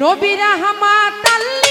নবীরা হামা আলামিন